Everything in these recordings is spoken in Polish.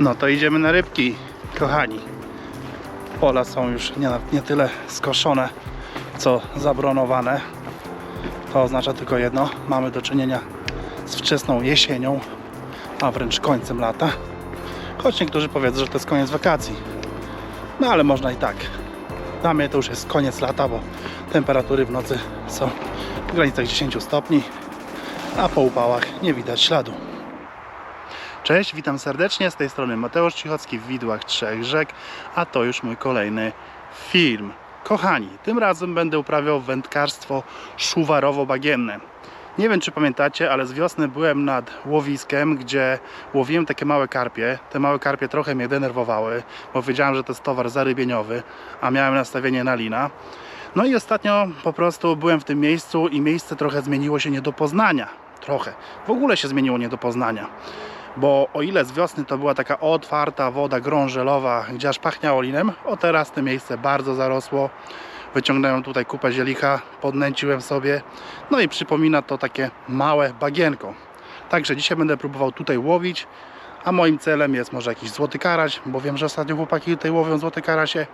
No to idziemy na rybki, kochani. Pola są już nie, nie tyle skoszone, co zabronowane. To oznacza tylko jedno. Mamy do czynienia z wczesną jesienią, a wręcz końcem lata. Choć niektórzy powiedzą, że to jest koniec wakacji. No ale można i tak. Dla mnie to już jest koniec lata, bo temperatury w nocy są w granicach 10 stopni, a po upałach nie widać śladu. Cześć, witam serdecznie. Z tej strony Mateusz Cichocki w Widłach Trzech Rzek, a to już mój kolejny film. Kochani, tym razem będę uprawiał wędkarstwo szuwarowo-bagienne. Nie wiem, czy pamiętacie, ale z wiosny byłem nad łowiskiem, gdzie łowiłem takie małe karpie. Te małe karpie trochę mnie denerwowały, bo wiedziałem, że to jest towar zarybieniowy, a miałem nastawienie na lina. No i ostatnio po prostu byłem w tym miejscu i miejsce trochę zmieniło się nie do poznania. Trochę. W ogóle się zmieniło nie do poznania bo o ile z wiosny to była taka otwarta woda grążelowa, gdzie aż pachniało linem, o teraz to miejsce bardzo zarosło. Wyciągnąłem tutaj kupę zielicha, podnęciłem sobie, no i przypomina to takie małe bagienko. Także dzisiaj będę próbował tutaj łowić, a moim celem jest może jakiś złoty karaś, bo wiem, że ostatnio chłopaki tutaj łowią złote karasie.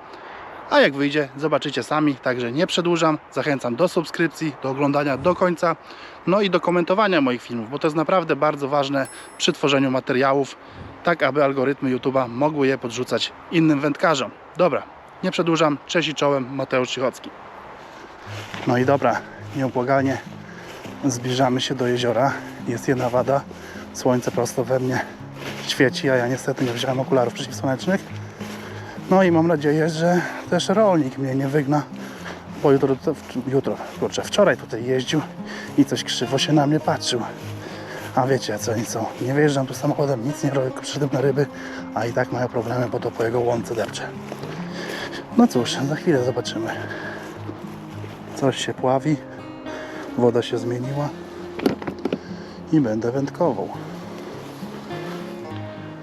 A jak wyjdzie, zobaczycie sami, także nie przedłużam. Zachęcam do subskrypcji, do oglądania do końca, no i do komentowania moich filmów, bo to jest naprawdę bardzo ważne przy tworzeniu materiałów, tak aby algorytmy YouTube'a mogły je podrzucać innym wędkarzom. Dobra, nie przedłużam. Cześć i czołem, Mateusz Cichocki. No i dobra, nieubłaganie zbliżamy się do jeziora. Jest jedna wada, słońce prosto we mnie świeci, a ja niestety nie wziąłem okularów przeciwsłonecznych. No i mam nadzieję, że też rolnik mnie nie wygna, bo jutro, jutro kurczę, wczoraj tutaj jeździł i coś krzywo się na mnie patrzył. A wiecie co oni są, nie wyjeżdżam tu samochodem, nic nie robię, przyszedłem na ryby, a i tak mają problemy, bo to po jego łące depcze. No cóż, za chwilę zobaczymy. Coś się pławi, woda się zmieniła i będę wędkował.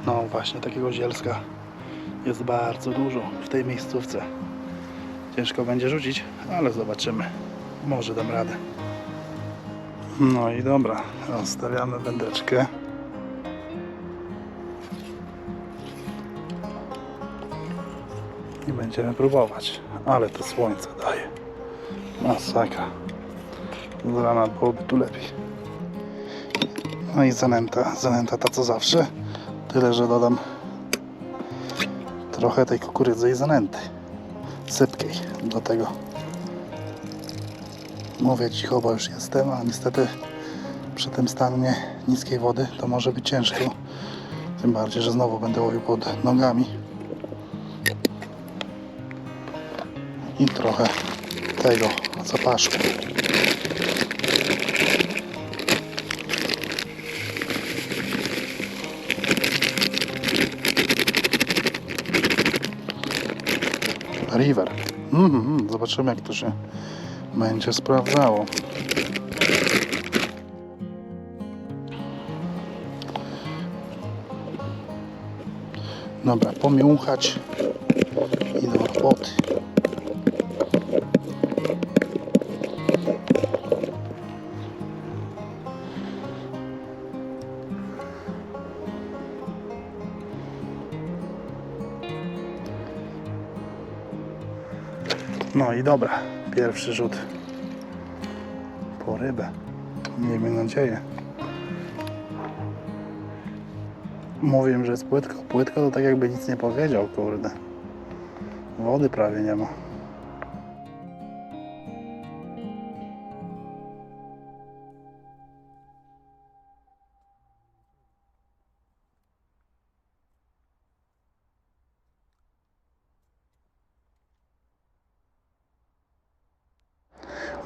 No właśnie, takiego zielska jest bardzo dużo w tej miejscówce. Ciężko będzie rzucić, ale zobaczymy. Może dam radę. No i dobra, rozstawiamy wędeczkę. I będziemy próbować. Ale to słońce daje. Masakra. Z rana byłoby tu lepiej. No i zanęta. Zanęta ta co zawsze. Tyle, że dodam trochę tej kukurydzy i zanęty sypkiej do tego. Mówię cicho, bo już jestem, a niestety przy tym stanie niskiej wody to może być ciężko. Tym bardziej, że znowu będę łowił pod nogami. I trochę tego zapaszku. River. Mhm, zobaczymy jak to się będzie sprawdzało. Dobra, pomiąchać i do roboty. Dobra, pierwszy rzut po rybę. Miejmy nadzieję. Mówiłem, że jest płytko. Płytko to tak jakby nic nie powiedział, kurde. Wody prawie nie ma.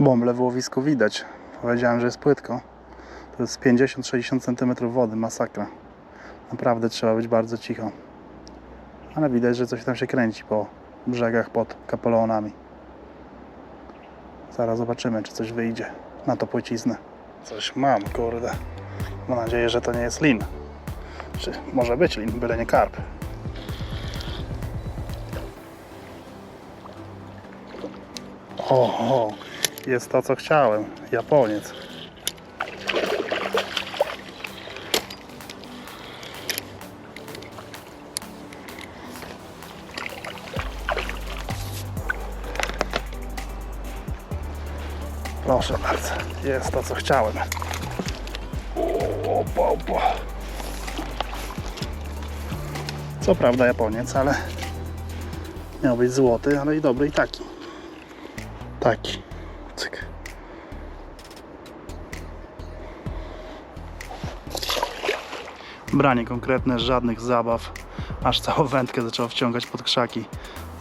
Bąble w łowisku widać. Powiedziałem, że jest płytko. To jest 50-60 cm wody, masakra. Naprawdę trzeba być bardzo cicho. Ale widać, że coś tam się kręci po brzegach pod kapelonami. Zaraz zobaczymy, czy coś wyjdzie na to płyciznę. Coś mam, kurde. Mam nadzieję, że to nie jest lin. Czy może być lin, byle nie karp. O, o, jest to co chciałem. Japoniec. Proszę bardzo, jest to co chciałem. Opa, opa. Co prawda Japoniec, ale miał być złoty, ale i dobry i taki. Branie konkretne, żadnych zabaw. Aż całą wędkę zaczęło wciągać pod krzaki.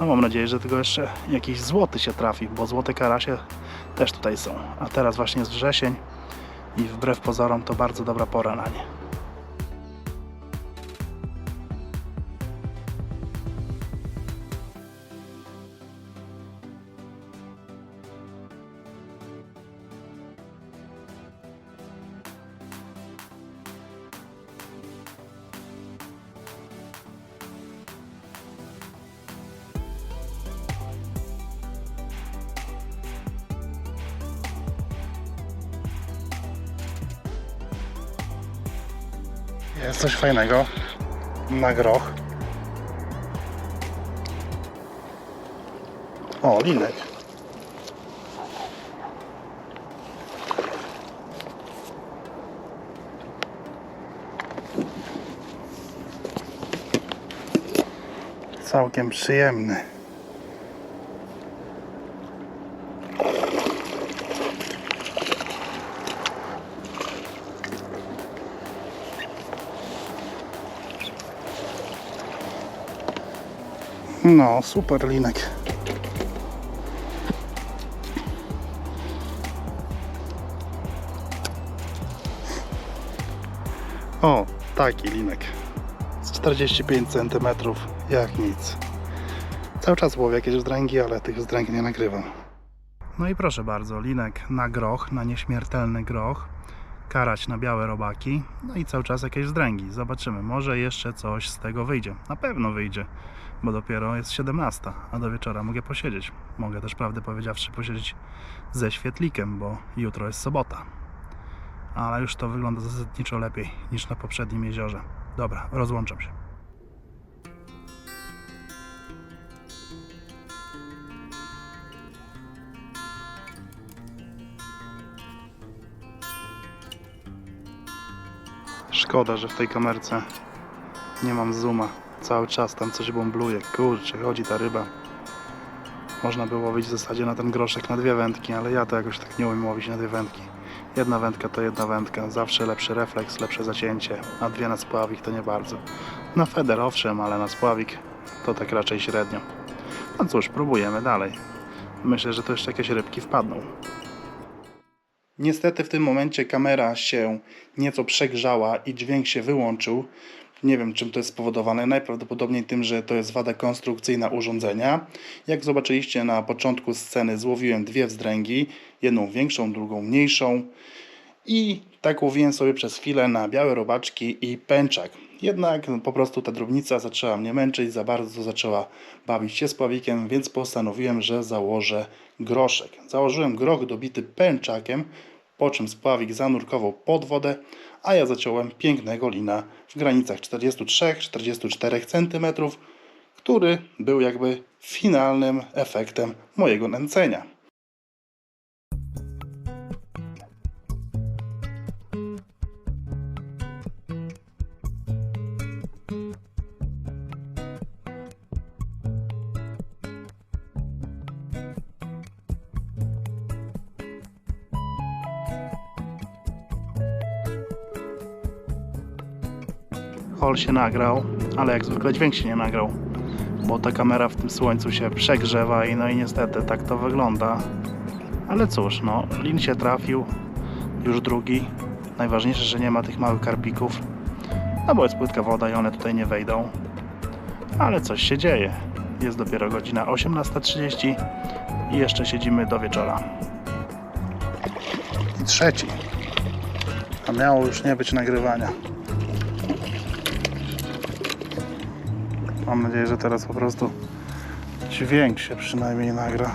No mam nadzieję, że tylko jeszcze jakiś złoty się trafi, bo złote karasie też tutaj są. A teraz właśnie jest wrzesień i wbrew pozorom to bardzo dobra pora na nie. Jest coś fajnego na groch. O, linek. Całkiem przyjemny. No, super linek. O, taki linek. Z 45 cm, jak nic. Cały czas łowię jakieś wzdręgi, ale tych wzdręg nie nagrywam. No i proszę bardzo, linek na groch, na nieśmiertelny groch. Karać na białe robaki, no i cały czas jakieś wzdręgi. Zobaczymy, może jeszcze coś z tego wyjdzie. Na pewno wyjdzie, bo dopiero jest 17, a do wieczora mogę posiedzieć. Mogę też, prawdę powiedziawszy, posiedzieć ze świetlikiem, bo jutro jest sobota. Ale już to wygląda zasadniczo lepiej niż na poprzednim jeziorze. Dobra, rozłączam się. Szkoda, że w tej kamerce nie mam zooma. Cały czas tam coś bąbluje. Kurczę, chodzi ta ryba. Można by łowić w zasadzie na ten groszek na dwie wędki, ale ja to jakoś tak nie umiem łowić na dwie wędki. Jedna wędka to jedna wędka. Zawsze lepszy refleks, lepsze zacięcie, a dwie na spławik to nie bardzo. Na feder owszem, ale na spławik to tak raczej średnio. No cóż, próbujemy dalej. Myślę, że to jeszcze jakieś rybki wpadną. Niestety w tym momencie kamera się nieco przegrzała i dźwięk się wyłączył. Nie wiem czym to jest spowodowane. Najprawdopodobniej tym, że to jest wada konstrukcyjna urządzenia. Jak zobaczyliście na początku sceny, złowiłem dwie wzdręgi. Jedną większą, drugą mniejszą. I tak łowiłem sobie przez chwilę na białe robaczki i pęczak. Jednak po prostu ta drobnica zaczęła mnie męczyć, za bardzo zaczęła bawić się z pławikiem, więc postanowiłem, że założę groszek. Założyłem groch dobity pęczakiem, po czym spławik zanurkował pod wodę, a ja zaciąłem pięknego lina w granicach 43-44 cm, który był jakby finalnym efektem mojego nęcenia. Hol się nagrał, ale jak zwykle dźwięk się nie nagrał, bo ta kamera w tym słońcu się przegrzewa i no i niestety tak to wygląda. Ale cóż, no, lin się trafił, już drugi. Najważniejsze, że nie ma tych małych karpików, no bo jest płytka woda i one tutaj nie wejdą. Ale coś się dzieje. Jest dopiero godzina 18.30 i jeszcze siedzimy do wieczora. I trzeci. A miało już nie być nagrywania. Mam nadzieję, że teraz po prostu dźwięk się przynajmniej nagra.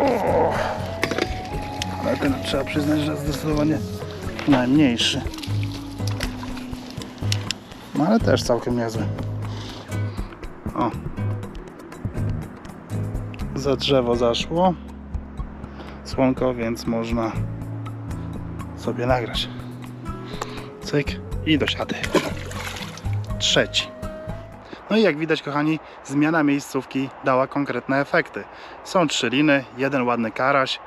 O! Ale ten trzeba przyznać, że zdecydowanie najmniejszy. No ale też całkiem niezły. O. Za drzewo zaszło. Słonko, więc można sobie nagrać. Cyk i do siady. Trzeci. No i jak widać, kochani, zmiana miejscówki dała konkretne efekty. Są trzy liny, jeden ładny karaś,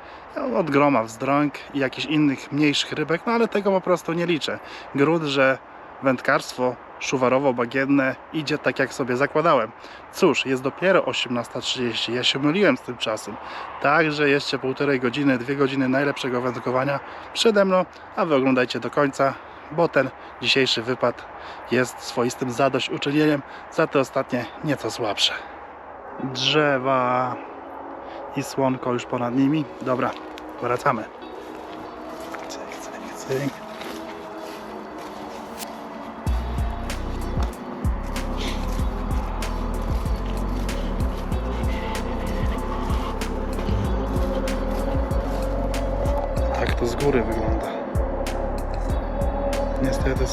od groma wzdrąg i jakichś innych mniejszych rybek, no ale tego po prostu nie liczę. Gród, że wędkarstwo szuwarowo-bagienne idzie tak jak sobie zakładałem. Cóż, jest dopiero 18.30, ja się myliłem z tym czasem. Także jeszcze półtorej godziny, dwie godziny najlepszego wędkowania przede mną, a wy oglądajcie do końca, bo ten dzisiejszy wypad jest swoistym zadośćuczynieniem za te ostatnie nieco słabsze. Drzewa i słonko już ponad nimi. Dobra, wracamy.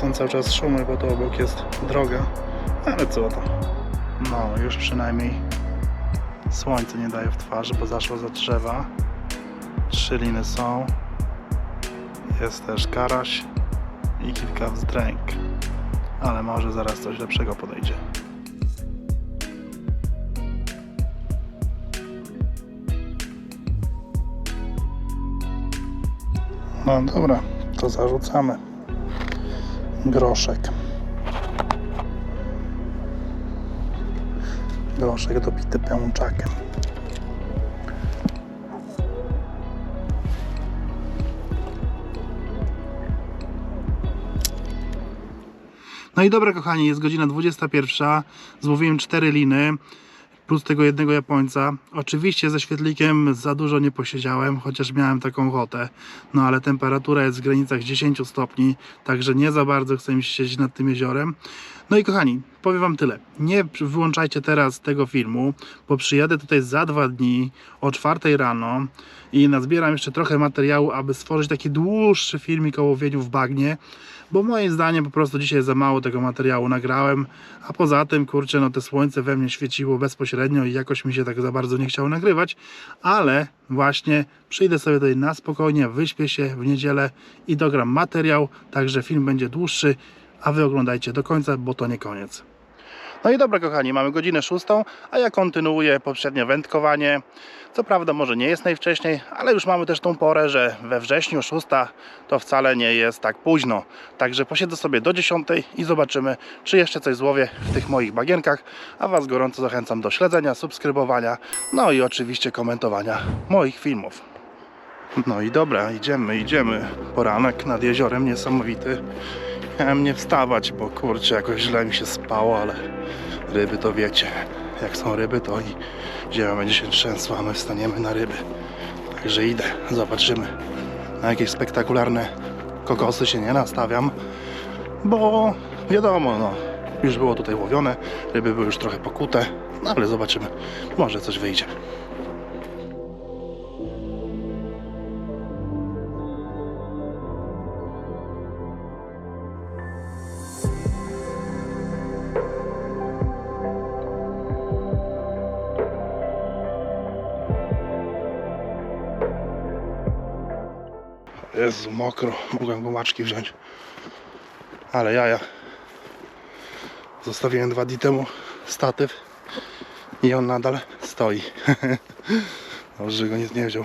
Są cały czas szumy, bo to obok jest droga, ale co to? No, już przynajmniej słońce nie daje w twarzy, bo zaszło za drzewa. Trzy liny są. Jest też karaś i kilka wzdręg. Ale może zaraz coś lepszego podejdzie. No dobra, to zarzucamy groszek. Groszek dobity pęczakiem. No i dobra kochani, jest godzina 21. Złowiłem 4 liny plus tego jednego Japońca. Oczywiście ze świetlikiem za dużo nie posiedziałem, chociaż miałem taką ochotę. No ale temperatura jest w granicach 10 stopni, także nie za bardzo chcę mi się siedzieć nad tym jeziorem. No i kochani, powiem Wam tyle. Nie wyłączajcie teraz tego filmu, bo przyjadę tutaj za dwa dni o 4 rano i nazbieram jeszcze trochę materiału, aby stworzyć taki dłuższy filmik o łowieniu w bagnie, bo moim zdaniem po prostu dzisiaj za mało tego materiału nagrałem, a poza tym, kurczę, no te słońce we mnie świeciło bezpośrednio i jakoś mi się tak za bardzo nie chciało nagrywać, ale właśnie przyjdę sobie tutaj na spokojnie, wyśpię się w niedzielę i dogram materiał, także film będzie dłuższy, a wy oglądajcie do końca, bo to nie koniec. No i dobra kochani, mamy godzinę szóstą, a ja kontynuuję poprzednie wędkowanie. Co prawda może nie jest najwcześniej, ale już mamy też tą porę, że we wrześniu szósta to wcale nie jest tak późno. Także posiedzę sobie do 10 i zobaczymy, czy jeszcze coś złowię w tych moich bagienkach. A Was gorąco zachęcam do śledzenia, subskrybowania, no i oczywiście komentowania moich filmów. No i dobra, idziemy, idziemy. Poranek nad jeziorem niesamowity. Miałem nie wstawać, bo kurczę, jakoś źle mi się spało, ale ryby to wiecie. Jak są ryby, to i ziemia będzie się trzęsła, my wstaniemy na ryby. Także idę, zobaczymy. Na jakieś spektakularne kokosy się nie nastawiam, bo wiadomo, no, już było tutaj łowione, ryby były już trochę pokute, no ale zobaczymy, może coś wyjdzie. Jezu, mokro. Mogłem gumaczki wziąć. Ale jaja. Zostawiłem dwa dni temu statyw i on nadal stoi. Dobrze, że go nic nie wziął.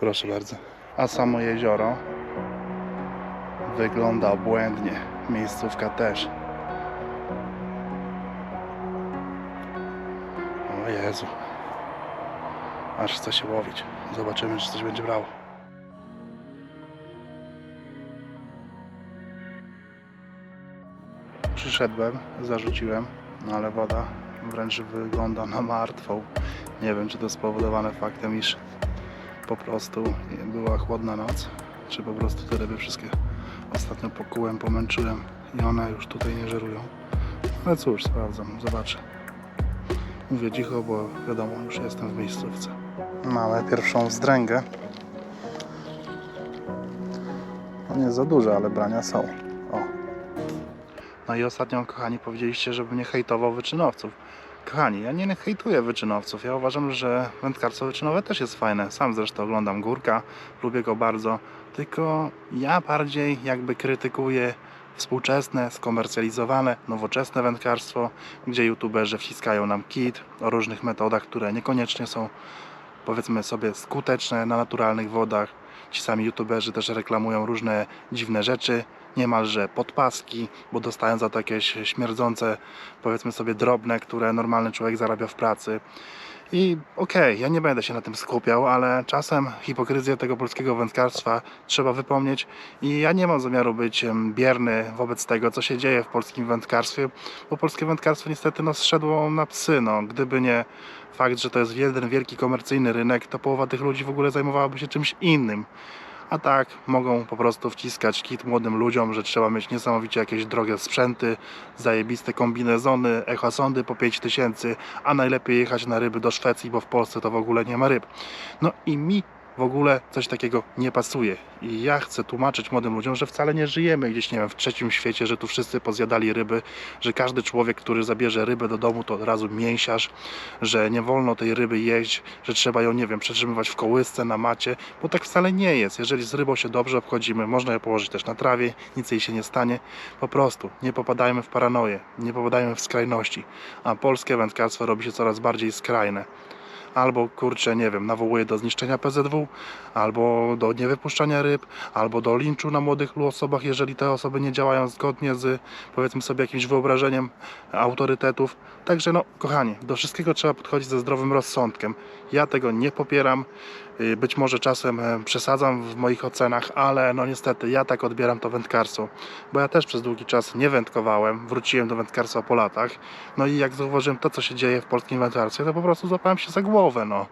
Proszę bardzo. A samo jezioro wygląda obłędnie. Miejscówka też. O Jezu. Aż chce się łowić. Zobaczymy, czy coś będzie brało. Przyszedłem, zarzuciłem, no ale woda wręcz wygląda na martwą. Nie wiem, czy to spowodowane faktem, iż po prostu była chłodna noc, czy po prostu te ryby wszystkie ostatnio pokułem, pomęczyłem i one już tutaj nie żerują. Ale cóż, sprawdzam, zobaczę. Mówię cicho, bo wiadomo, już jestem w miejscówce. Mamy pierwszą wzdręgę. No nie za duże, ale brania są. No i ostatnio, kochani, powiedzieliście, żebym nie hejtował wyczynowców. Kochani, ja nie hejtuję wyczynowców. Ja uważam, że wędkarstwo wyczynowe też jest fajne. Sam zresztą oglądam Górka, lubię go bardzo. Tylko ja bardziej jakby krytykuję współczesne, skomercjalizowane, nowoczesne wędkarstwo, gdzie youtuberzy wciskają nam kit o różnych metodach, które niekoniecznie są powiedzmy sobie skuteczne na naturalnych wodach. Ci sami youtuberzy też reklamują różne dziwne rzeczy, niemalże podpaski, bo dostają za to jakieś śmierdzące, powiedzmy sobie drobne, które normalny człowiek zarabia w pracy. I okej, ja nie będę się na tym skupiał, ale czasem hipokryzję tego polskiego wędkarstwa trzeba wypomnieć i ja nie mam zamiaru być bierny wobec tego, co się dzieje w polskim wędkarstwie, bo polskie wędkarstwo niestety no, zszedło na psy. No. Gdyby nie fakt, że to jest jeden wielki komercyjny rynek, to połowa tych ludzi w ogóle zajmowałaby się czymś innym. A tak mogą po prostu wciskać kit młodym ludziom, że trzeba mieć niesamowicie jakieś drogie sprzęty, zajebiste kombinezony, echosondy po 5000, a najlepiej jechać na ryby do Szwecji, bo w Polsce to w ogóle nie ma ryb. No i mi w ogóle coś takiego nie pasuje. I ja chcę tłumaczyć młodym ludziom, że wcale nie żyjemy gdzieś, nie wiem, w trzecim świecie, że tu wszyscy pozjadali ryby, że każdy człowiek, który zabierze rybę do domu, to od razu mięsiarz, że nie wolno tej ryby jeść, że trzeba ją, nie wiem, przetrzymywać w kołysce, na macie, bo tak wcale nie jest. Jeżeli z rybą się dobrze obchodzimy, można ją położyć też na trawie, nic jej się nie stanie. Po prostu nie popadajmy w paranoję, nie popadajmy w skrajności, a polskie wędkarstwo robi się coraz bardziej skrajne albo kurczę, nie wiem, nawołuje do zniszczenia PZW, albo do niewypuszczania ryb, albo do linczu na młodych osobach, jeżeli te osoby nie działają zgodnie z powiedzmy sobie jakimś wyobrażeniem autorytetów. Także no, kochani, do wszystkiego trzeba podchodzić ze zdrowym rozsądkiem. Ja tego nie popieram. Y, Być może czasem e, przesadzam w moich ocenach, ale no niestety ja tak odbieram to wędkarstwo, bo ja też przez długi czas nie wędkowałem, wróciłem do wędkarstwa po latach, no i jak zauważyłem to, co się dzieje w polskim wędkarstwie, to po prostu złapałem się za głowę, no.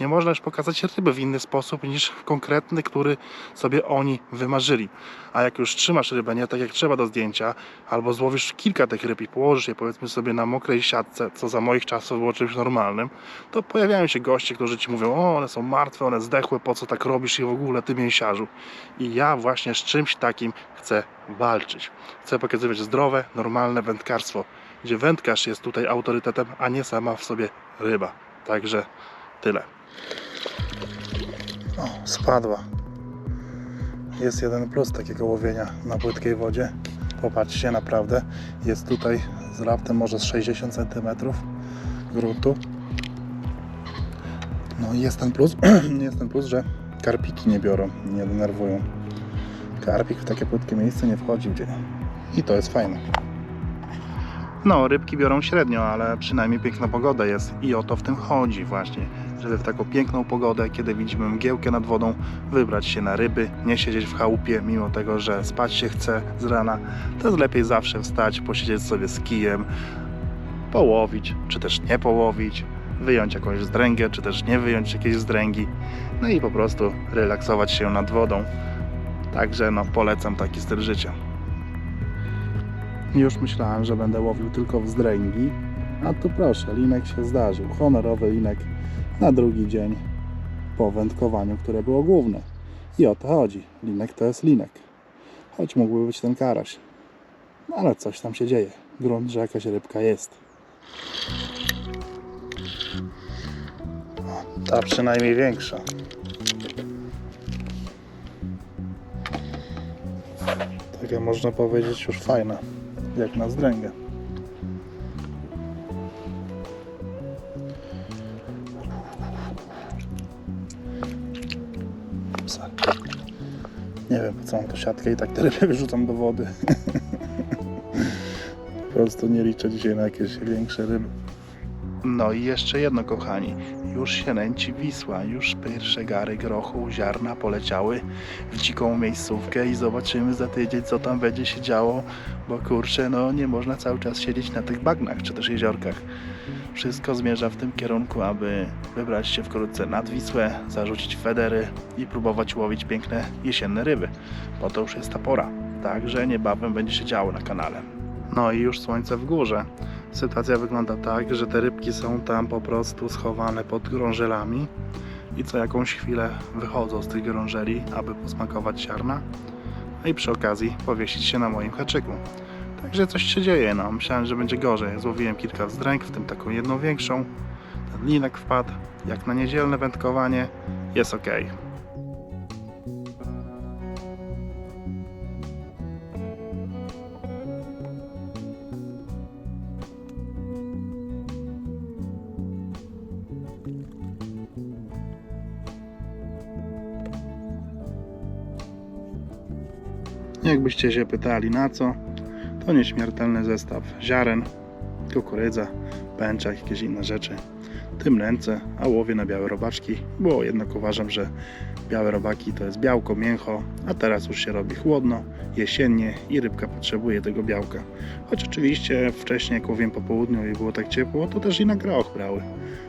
Nie można już pokazać ryby w inny sposób niż konkretny, który sobie oni wymarzyli. A jak już trzymasz rybę nie tak jak trzeba do zdjęcia, albo złowisz kilka tych ryb i położysz je powiedzmy sobie na mokrej siatce, co za moich czasów było czymś normalnym, to pojawiają się goście, którzy ci mówią, o one są martwe, one zdechłe, po co tak robisz i w ogóle ty mięsiarzu. I ja właśnie z czymś takim chcę walczyć. Chcę pokazywać zdrowe, normalne wędkarstwo, gdzie wędkarz jest tutaj autorytetem, a nie sama w sobie ryba. Także tyle. O, spadła. Jest jeden plus takiego łowienia na płytkiej wodzie. Popatrzcie, naprawdę jest tutaj z raptem może z 60 cm gruntu. No i jest ten plus, jest ten plus, że karpiki nie biorą, nie denerwują. Karpik w takie płytkie miejsce nie wchodzi gdzie. I to jest fajne. No, rybki biorą średnio, ale przynajmniej piękna pogoda jest i o to w tym chodzi właśnie, żeby w taką piękną pogodę, kiedy widzimy mgiełkę nad wodą, wybrać się na ryby, nie siedzieć w chałupie, mimo tego, że spać się chce z rana, to jest lepiej zawsze wstać, posiedzieć sobie z kijem, połowić, czy też nie połowić, wyjąć jakąś zdręgę, czy też nie wyjąć jakiejś zdręgi, no i po prostu relaksować się nad wodą. Także no, polecam taki styl życia. Już myślałem, że będę łowił tylko w zdręgi, a tu proszę, linek się zdarzył. Honorowy linek na drugi dzień po wędkowaniu, które było główne. I o to chodzi. Linek to jest linek. Choć mógłby być ten karaś. No ale coś tam się dzieje. Grunt, że jakaś rybka jest. Ta przynajmniej większa. Taka można powiedzieć już fajna, jak na zdręgę. Nie wiem po co mam tą siatkę i tak te ryby wyrzucam do wody. po prostu nie liczę dzisiaj na jakieś większe ryby. No i jeszcze jedno, kochani. Już się nęci Wisła, już pierwsze gary grochu, ziarna poleciały w dziką miejscówkę i zobaczymy za tydzień, co tam będzie się działo, bo kurczę, no nie można cały czas siedzieć na tych bagnach czy też jeziorkach. Wszystko zmierza w tym kierunku, aby wybrać się wkrótce nad Wisłę, zarzucić federy i próbować łowić piękne jesienne ryby, bo to już jest ta pora. Także niebawem będzie się działo na kanale. No i już słońce w górze. Sytuacja wygląda tak, że te rybki są tam po prostu schowane pod grążelami i co jakąś chwilę wychodzą z tych grążeli, aby posmakować ziarna, a i przy okazji powiesić się na moim haczyku. Także coś się dzieje, no. Myślałem, że będzie gorzej. Złowiłem kilka wzdręg, w tym taką jedną większą. Ten linek wpadł. Jak na niedzielne wędkowanie jest ok. Jakbyście się pytali na co, to nieśmiertelny zestaw ziaren, kukurydza, pęczak, jakieś inne rzeczy. Tym ręce, a łowię na białe robaczki, bo jednak uważam, że białe robaki to jest białko, mięcho, a teraz już się robi chłodno, jesiennie i rybka potrzebuje tego białka. Choć oczywiście wcześniej, jak łowiłem po południu i było tak ciepło, to też i na groch brały.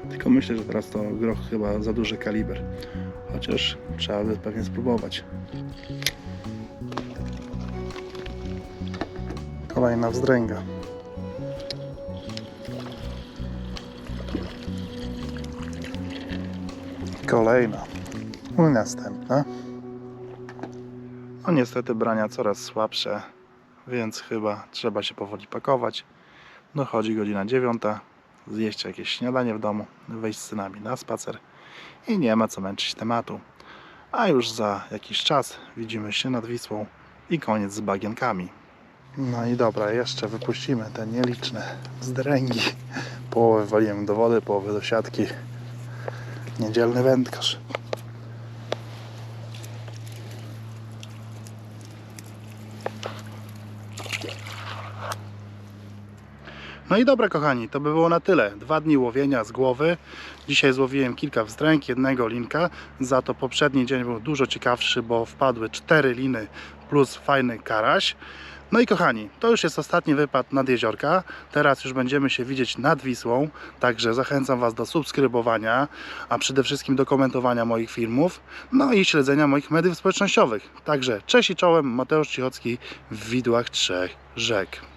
Tylko myślę, że teraz to groch chyba za duży kaliber. Chociaż trzeba by pewnie spróbować. Kolejna wzdręga. Kolejna. I następna. No niestety brania coraz słabsze, więc chyba trzeba się powoli pakować. Dochodzi godzina dziewiąta, zjeść jakieś śniadanie w domu, wejść z synami na spacer i nie ma co męczyć tematu. A już za jakiś czas widzimy się nad Wisłą i koniec z bagienkami. No i dobra, jeszcze wypuścimy te nieliczne zdręgi. Połowę waliłem do wody, połowę do siatki. Niedzielny wędkarz. No i dobra kochani, to by było na tyle. Dwa dni łowienia z głowy. Dzisiaj złowiłem kilka wzdręg, jednego linka. Za to poprzedni dzień był dużo ciekawszy, bo wpadły cztery liny plus fajny karaś. No i kochani, to już jest ostatni wypad nad jeziorka. Teraz już będziemy się widzieć nad Wisłą, także zachęcam Was do subskrybowania, a przede wszystkim do komentowania moich filmów, no i śledzenia moich mediów społecznościowych. Także cześć i czołem, Mateusz Cichocki w Widłach Trzech Rzek.